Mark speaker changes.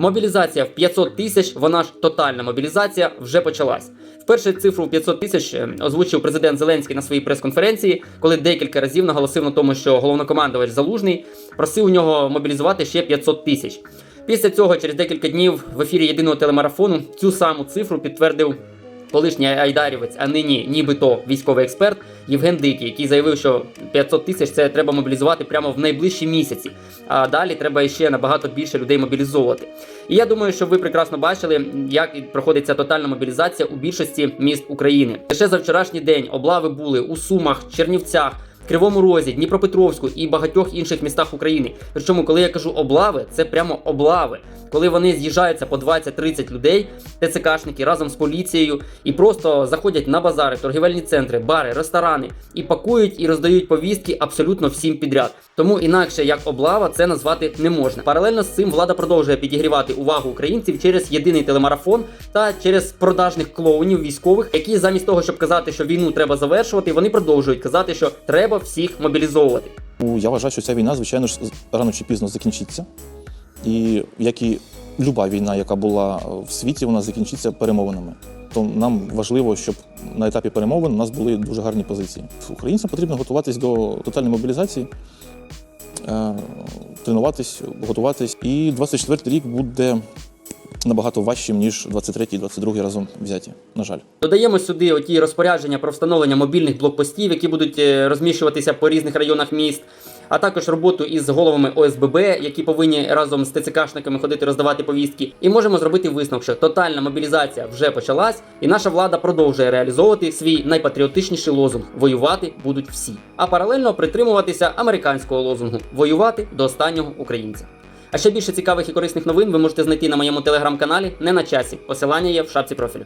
Speaker 1: Мобілізація в 500 тисяч, вона ж тотальна мобілізація, вже почалась. Вперше цифру в 500 тисяч е, озвучив президент Зеленський на своїй прес-конференції, коли декілька разів наголосив на тому, що головнокомандувач Залужний просив у нього мобілізувати ще 500 тисяч. Після цього, через декілька днів, в ефірі єдиного телемарафону цю саму цифру підтвердив колишній айдарівець, а нині нібито військовий експерт Євген Дикий, який заявив, що 500 тисяч це треба мобілізувати прямо в найближчі місяці. А далі треба ще набагато більше людей мобілізовувати. І я думаю, що ви прекрасно бачили, як проходить ця тотальна мобілізація у більшості міст України. Лише за вчорашній день облави були у Сумах, Чернівцях. Кривому Розі, Дніпропетровську і багатьох інших містах України. Причому, коли я кажу облави, це прямо облави. Коли вони з'їжджаються по 20-30 людей, ТЦКшники разом з поліцією, і просто заходять на базари, торгівельні центри, бари, ресторани і пакують і роздають повістки абсолютно всім підряд. Тому інакше як облава це назвати не можна. Паралельно з цим влада продовжує підігрівати увагу українців через єдиний телемарафон та через продажних клоунів військових, які замість того, щоб казати, що війну треба завершувати, вони продовжують казати, що треба всіх мобілізовувати.
Speaker 2: Я вважаю, що ця війна, звичайно ж, рано чи пізно закінчиться. І як і люба війна, яка була в світі, вона закінчиться перемовинами. То нам важливо, щоб на етапі перемовин у нас були дуже гарні позиції. Українцям потрібно готуватись до тотальної мобілізації, е, тренуватись, готуватись. І 24 рік буде набагато важчим, ніж 23 і 22 разом взяті, на жаль.
Speaker 1: Додаємо сюди оті розпорядження про встановлення мобільних блокпостів, які будуть е, розміщуватися по різних районах міст, а також роботу із головами ОСББ, які повинні разом з ТЦКшниками ходити роздавати повістки. І можемо зробити висновок, що тотальна мобілізація вже почалась, і наша влада продовжує реалізовувати свій найпатріотичніший лозунг воювати будуть всі. А паралельно притримуватися американського лозунгу воювати до останнього українця. А ще більше цікавих і корисних новин ви можете знайти на моєму телеграм-каналі не на часі. Посилання є в шапці профілю.